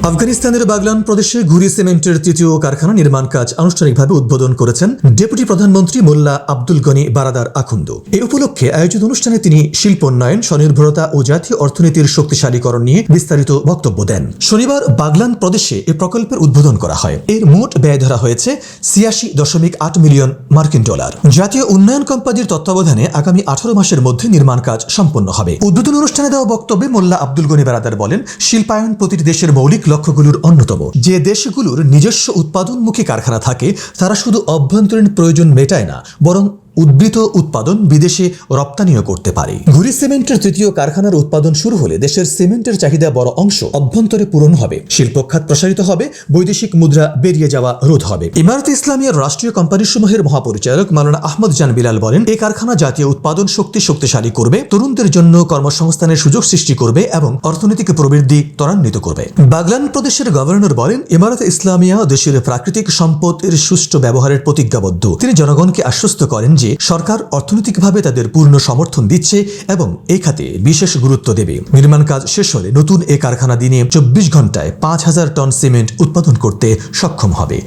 আফগানিস্তানের বাগলান প্রদেশে ঘুরি সিমেন্টের তৃতীয় কারখানা নির্মাণ কাজ আনুষ্ঠানিকভাবে উদ্বোধন করেছেন ডেপুটি প্রধানমন্ত্রী মোল্লা আব্দুল গনি বারাদার আখুন্দ এ উপলক্ষে আয়োজিত অনুষ্ঠানে তিনি শিল্পোন্নয়ন, স্বনির্ভরতা ও জাতীয় অর্থনীতির শক্তিশালীকরণ নিয়ে বিস্তারিত বক্তব্য দেন। শনিবার বাগলান প্রদেশে এ প্রকল্পের উদ্বোধন করা হয়। এর মোট ব্যয় ধরা হয়েছে ছিয়াশি দশমিক আট মিলিয়ন মার্কিন ডলার। জাতীয় উন্নয়ন কোম্পানির তত্ত্বাবধানে আগামী আঠারো মাসের মধ্যে নির্মাণ কাজ সম্পন্ন হবে। উদ্বোধন অনুষ্ঠানে দেওয়া বক্তব্যে মোল্লা আব্দুল গনি বারাদার বলেন, শিল্পায়ন প্রতিটি দেশের মৌলিক লক্ষ্যগুলোর অন্যতম। যে দেশগুলোর নিজস্ব উৎপাদনমুখী কারখানা থাকে, তারা শুধু অভ্যন্তরীণ প্রয়োজন মেটায় না, বরং উদ্বৃত উৎপাদন বিদেশে রপ্তানিও করতে পারে। ঘুরি সিমেন্টের তৃতীয় কারখানার উৎপাদন শুরু হলে দেশের সিমেন্টের চাহিদা বড় অংশ অভ্যন্তরে পূরণ হবে। শিল্পখাত প্রসারিত হবে, বৈদেশিক মুদ্রা বেরিয়ে যাওয়া রোধ হবে। ইমারত ইসলামিয়ার রাষ্ট্রীয় কোম্পানিসমূহের মহাপরিচালক মালানা আহমদ জান বিলাল বলেন এই কারখানা জাতীয় উৎপাদন শক্তি শক্তিশালী করবে, তরুণদের জন্য কর্মসংস্থানের সুযোগ সৃষ্টি করবে এবং অর্থনৈতিক প্রবৃদ্ধি ত্বরান্বিত করবে। বাগলান প্রদেশের গভর্নর বলেন, ইমারত ইসলামিয়া দেশের প্রাকৃতিক সম্পদের সুষ্ঠু ব্যবহারের প্রতিজ্ঞাবদ্ধ। তিনি জনগণকে আশ্বস্ত করেন যে সরকার অর্থনৈতিকভাবে তাদের পূর্ণ সমর্থন দিচ্ছে এবং এ খাতে বিশেষ গুরুত্ব দেবে। নির্মাণ কাজ শেষ হলে নতুন এ কারখানা দিনে চব্বিশ ঘন্টায় পাঁচ হাজার টন সিমেন্ট উৎপাদন করতে সক্ষম হবে।